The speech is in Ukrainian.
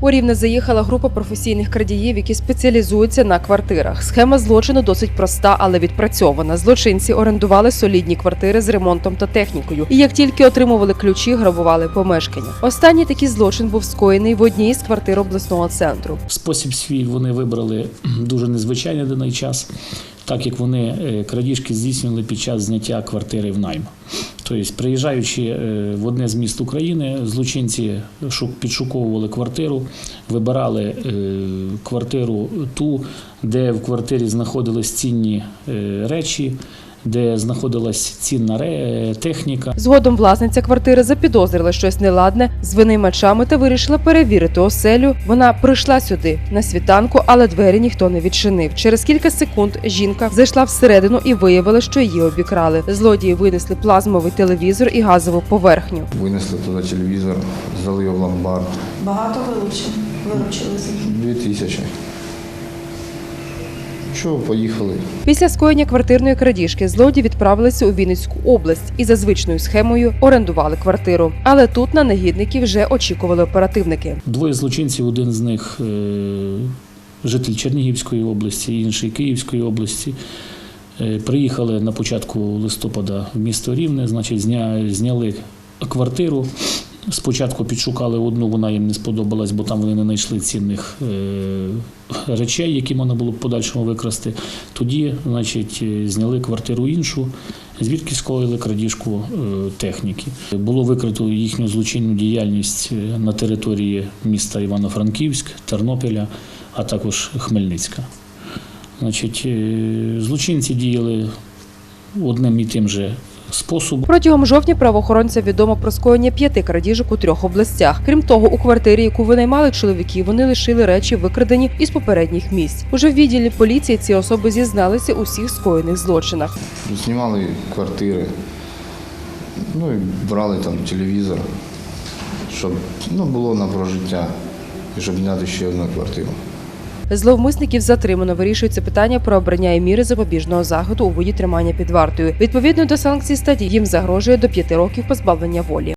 У Рівне заїхала група професійних крадіїв, які спеціалізуються на квартирах. Схема злочину досить проста, але відпрацьована. Злочинці орендували солідні квартири з ремонтом та технікою. І як тільки отримували ключі, грабували помешкання. Останній такий злочин був скоєний в одній з квартир обласного центру. Спосіб свій вони вибрали дуже незвичайний даний час, так як вони е, крадіжки здійснювали під час зняття квартири в найм. Тобто, приїжджаючи е, в одне з міст України, злочинці шу- підшуковували квартиру, вибирали е, квартиру ту, де в квартирі знаходились цінні е, речі, де знаходилась цінна ре- техніка. Згодом власниця квартири запідозрила щось неладне з винаймачами та вирішила перевірити оселю. Вона прийшла сюди на світанку, але двері ніхто не відчинив. Через кілька секунд жінка зайшла всередину і виявила, що її обікрали. Злодії винесли плазмовий телевізор і газову поверхню. Винесли туди телевізор, здали його в ломбард. Багато вилучили з. Дві тисячі. Що, поїхали? Після скоєння квартирної крадіжки злодії відправилися у Вінницьку область і за звичною схемою орендували квартиру. Але тут на негідників вже очікували оперативники. Двоє злочинців, один з них е, житель Чернігівської області, інший Київської області. е, Приїхали на початку листопада в місто Рівне, значить, зня, зняли квартиру. Спочатку підшукали одну, вона їм не сподобалась, бо там вони не знайшли цінних е, речей, які можна було б подальшому викрасти. Тоді, значить, е, зняли квартиру іншу, звідки скоїли крадіжку е, техніки. Було викрито їхню злочинну діяльність на території міста Івано-Франківськ, Тернопіля, а також Хмельницька. Значить, злочинці діяли одним і тим же способом. Протягом жовтня правоохоронцям відомо про скоєння п'яти крадіжок у трьох областях. Крім того, у квартирі, яку винаймали чоловіки, вони лишили речі, викрадені із попередніх місць. Уже в відділі поліції ці особи зізналися у всіх скоєних злочинах. Знімали квартири, ну і брали там телевізор, щоб ну, було на прожиття і щоб зняти ще одну квартиру. Зловмисників затримано вирішується питання про обрання і міри запобіжного заходу у воді тримання під вартою. Відповідно до санкцій статті їм загрожує до п'яти років позбавлення волі.